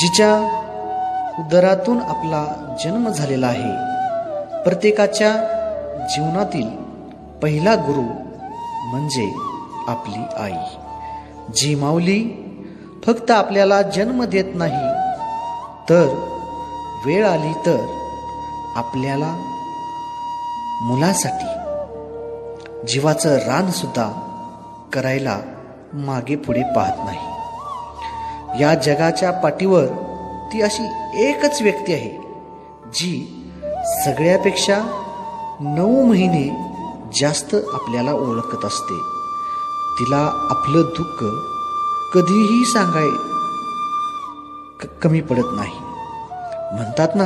जिच्या उदरातून आपला जन्म झालेला आहे. प्रत्येकाच्या जीवनातील पहिला गुरु म्हणजे आपली आई. जी माऊली फक्त आपल्याला जन्म देत नाही तर वेळ आली तर आपल्याला मुलासाठी जीवाचं रानसुद्धा करायला मागे पुढे पाहत नाही. या जगाच्या पाठीवर ती अशी एकच व्यक्ती आहे जी सगळ्यापेक्षा नऊ महिने जास्त आपल्याला ओळखत असते. तिला आपलं दुःख कधीही सांगाय क- कमी पडत नाही. म्हणतात ना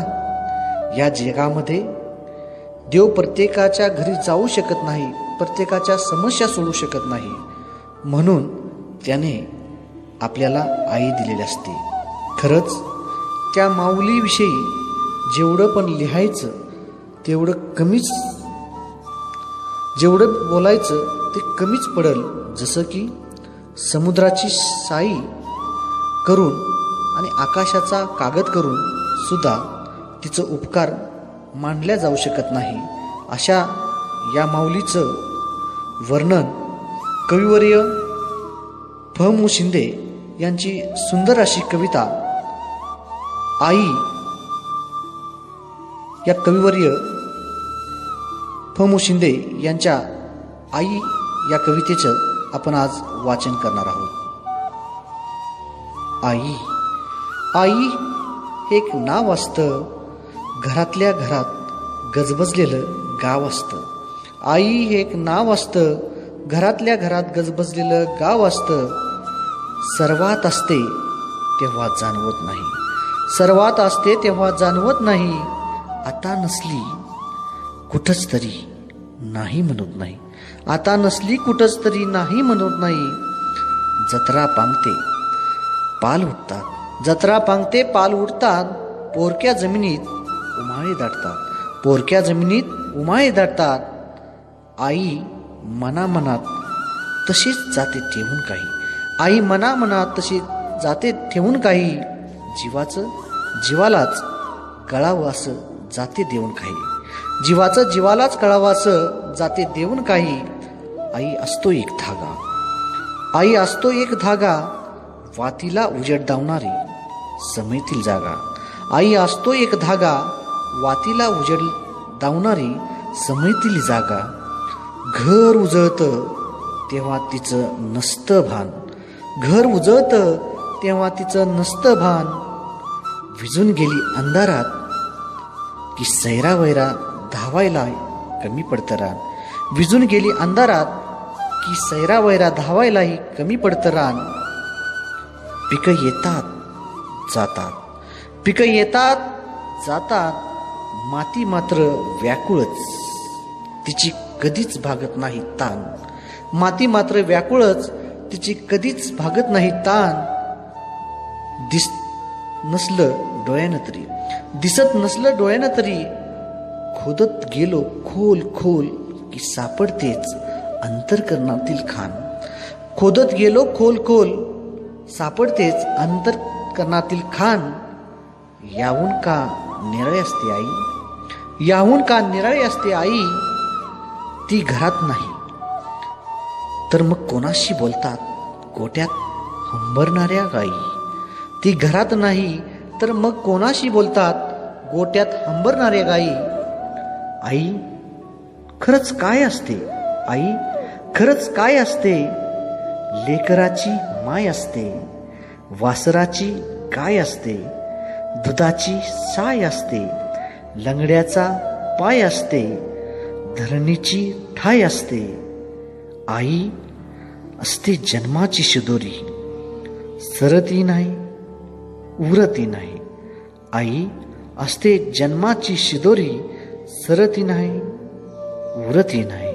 या जगामध्ये देव प्रत्येकाच्या घरी जाऊ शकत नाही प्रत्येकाच्या समस्या सोडू शकत नाही. म्हणून त्याने आपल्याला आई दिलेली असते. खरंच त्या माऊलीविषयी जेवढं पण लिहायचं तेवढं कमीच जेवढं बोलायचं ते कमीच पडल. जसं की समुद्राची साई करून आणि आकाशाचा कागद करून सुद्धा तिचं उपकार मांडल्या जाऊ शकत नाही. अशा या माऊलीचं वर्णन कविवर्य फ मु शिंदे यांची सुंदर अशी कविता आई या कविवर्य फ शिंदे यांच्या आई या कवितेचं आपण आज वाचन करणार आहोत. आई आई हे एक नाव असतं. घरातल्या घरात गजबजलेलं गाव असतं. आई हे एक नाव असतं. घरातल्या घरात गजबजलेलं गाव असतं. सर्वात असते तेव्हा जाणवत नाही. सर्वात असते तेव्हा जाणवत नाही. आता नसली कुठंच तरी नाही म्हणत नाही. आता नसली कुठंच तरी नाही म्हणत नाही. जत्रा पांगते पाल उठतात. जत्रा पांगते पाल उठतात पोरक्या जमिनीत उमाळे दाटतात. पोरक्या जमिनीत उमाळे दाटतात. आई मनामनात तशीच जाते ठेवून काही. आई मनामनात तशी जाते ठेवून काही. जीवाचं जीवालाच कळावं असं जाते देऊन काही. जीवाचं जीवालाच कळावं असं जाते देऊन काही. आई असतो एक धागा. आई असतो एक धागा वातीला उजेड दावणारी समयतील जागा. आई असतो एक धागा वातीला उजेड दावणारी समयतील जागा. घर उजळतं तेव्हा तिचं नसतं भान. घर उजळतं तेव्हा तिचं नसतं भान. विजून गेली अंधारात. की सैरा वैरा धावायला कमी पडतं रान. विजून गेली अंधारात. की सैरा वैरा धावायलाही कमी पडतं रान. पिकं येतात जातात. पिकं येतात जातात. माती मात्र व्याकुळच. तिची कधीच भागत नाही ताण. माती मात्र व्याकुळच तिची कधीच भागत नाही ताण. दिस नसलं डोळ्यानं तरी. दिसत नसलं डोळ्यानं तरी. खोदत गेलो खोल खोल की सापडतेच अंतरकरणातील खान. खोदत गेलो खोल खोल सापडतेच अंतरकरणातील खान. याहून का निराळे असते आई? याहून का निराळी असते आई? ती घरात नाही. तर मग कोणाशी बोलतात? गोट्यात हंबरणाऱ्या गाई ती घरात नाही तर मग कोणाशी बोलतात? गोट्यात हंबरणाऱ्या गाई आई खरंच काय असते? आई खरंच काय असते? लेकराची माय असते. वासराची गाय असते. दुधाची साय असते. लंगड्याचा पाय असते. धरणीची ठाय असते. आई असते जन्माची शिदोरी सरती नाही उरती नाही. आई असते जन्माची शिदोरी सरती नाही उरती नाही.